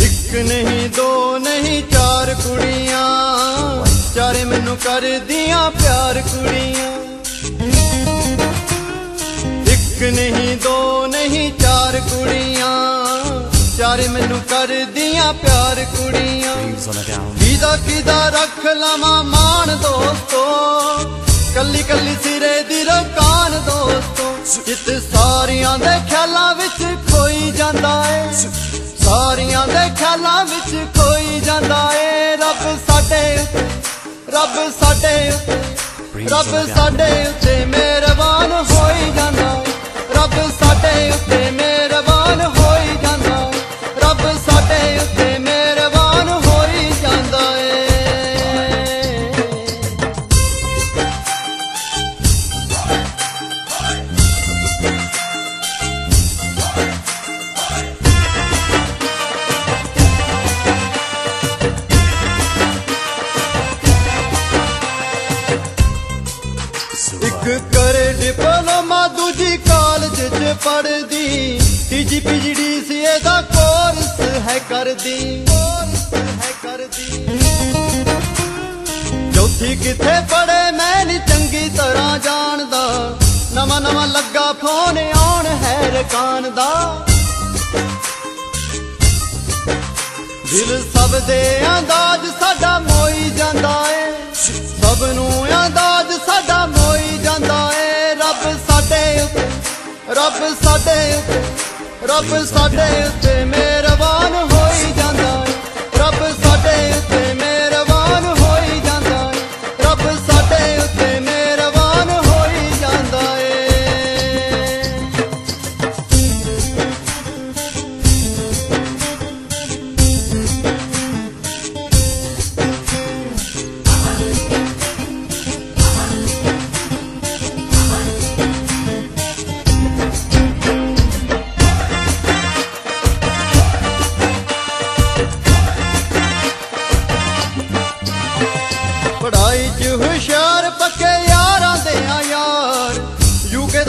ਇੱਕ ਨਹੀਂ ਦੋ ਨਹੀਂ ਚਾਰ ਕੁੜੀ ਕਰਦੀਆਂ ਪਿਆਰ ਕੁੜੀਆਂ। ਇੱਕ ਨਹੀਂ, ਦੋ ਨਹੀਂ, ਚਾਰ ਕੁੜੀਆਂ। ਚਾਰੇ ਮੈਨੂੰ ਕਰਦੀਆਂ ਪਿਆਰ ਕੁੜੀਆਂ। ਕਿਦਾ ਕਿਦਾ ਰੱਖ ਲਵਾਂ ਮਾਣ ਦੋਸਤੋ। ਕੱਲੀ ਕੱਲੀ ਸਿਰੇ ਦੀ ਰਕਾਨ ਦੋਸਤੋ। ਜਿੱਤ ਸਾਰੀਆਂ ਦੇ ਖਿਆਲਾਂ ਵਿੱਚ ਕੋਈ ਜਾਂਦਾ ਏ। ਸਾਰੀਆਂ ਦੇ ਖਿਆਲਾਂ ਵਿੱਚ ਕੋਈ ਜਾਂਦਾ ਏ। ਰੱਬ ਸਾਡੇ ਉੱਤੇ ਰੱਬ ਸਾਡੇ ਉੱਤੇ ਪੜਦੀ। ਤੀਜੀ ਪੀਜੀਡੀ ਸੀ ਇਹਦਾ ਕੋਰਸ ਹੈ ਕਰਦੀ। ਕੋਰਸ ਹੈ ਕਰਦੀ ਚੌਥੀ ਕਿੱਥੇ ਪੜੇ ਮੈਂ ਨਹੀਂ ਚੰਗੀ ਤਰ੍ਹਾਂ ਜਾਣਦਾ। ਨਵਾਂ ਨਵਾਂ ਲੱਗਾ ਫੋਨ ਆਉਣ ਹੈ ਰਕਾਨ ਦਾ। ਦਿਲ ਸਭ ਦੇ ਅੰਦਾਜ਼ ਸਾਡਾ ਮੋਈ ਜਾਂਦਾ ਏ। ਸਭ ਨੂੰ ਅੰਦਾਜ਼ ਰੱਬ ਸਾਡੇ ਉੱਤੇ ਰੱਬ ਸਾਡੇ ਉੱਤੇ ਮਿਹਰਬਾਨ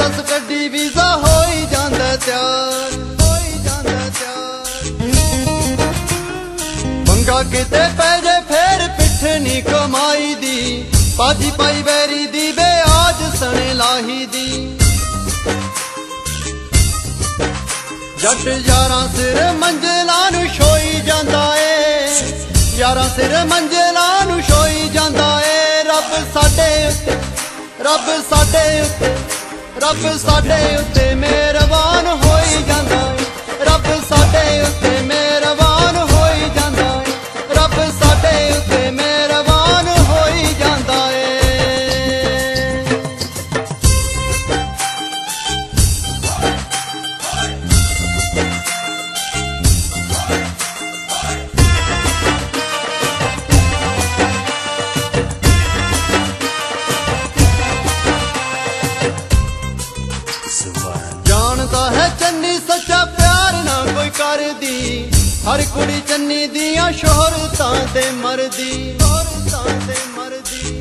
ਯੂਕੇ ਦਾ ਵੀਜ਼ਾ ਹੋਈ ਜਾਂਦਾ ਤਿਆਰ, ਹੋਈ ਜਾਂਦਾ ਤਿਆਰ। ਮੰਗਾ ਕਿਤੇ ਪੈ ਜੇ ਫੇਰ ਪਿੱਠ ਨੀ ਕਮਾਈ ਦੀ। ਬਾਜੀ ਪਾਈ ਬੈਰੀ ਦੀ ਵਿਆਜ ਸਣੇ ਲਾਹੀ ਦੀ। ਜੱਟ ਯਾਰਾਂ ਸਿਰ ਮੰਜ਼ਲਾਂ ਨੂੰ ਛੋਈ ਜਾਂਦਾ ਏ। ਯਾਰਾਂ ਸਿਰ ਮੰਜ਼ਲਾਂ ਨੂੰ ਛੋਈ ਜਾਂਦਾ ਏ। ਰੱਬ ਸਾਡੇ ਉੱਤੇ, ਰੱਬ ਸਾਡੇ ਉੱਤੇ। ਰੱਬ ਸਾਡੇ ਉੱਤੇ ਮਿਹਰਬਾਨ ਹੋਈ ਜਾਂਦਾ ਰੱਬ ਸਾਡੇ Silver. ਹੈ ਚੰਨੀ ਸੱਚਾ ਪਿਆਰ ਨਾ ਕੋਈ ਕਰਦੀ। ਹਰ ਕੁੜੀ ਚੰਨੀ ਦੀਆਂ ਸ਼ੋਹਰਤਾਂ ਤੇ ਮਰਦੀ। ਸ਼ੋਹਰਤਾਂ ਤੇ ਮਰਦੀ।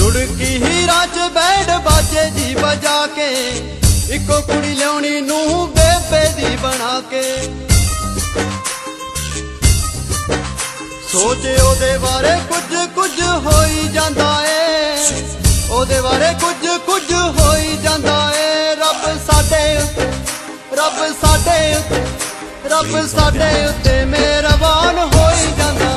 ਰੁੜਕੀ ਹੀਰਾ ਚ ਬੈਠ ਬਾਜੇ ਜੀ ਵਜਾ ਕੇ। ਇੱਕੋ ਕੁੜੀ ਲਿਆਉਣੀ ਨੂੰ ਬੇਬੇ ਦੀ ਬਣਾ ਕੇ। ਸੋਚ ਉਹਦੇ ਬਾਰੇ ਕੁਝ ਕੁਝ ਹੋਈ ਜਾਂਦਾ ਏ। ਉਹਦੇ ਬਾਰੇ ਕੁਝ ਸਾਡੇ ਉੱਤੇ ਮਿਹਰਬਾਨ ਹੋਈ ਜਾਂਦਾ।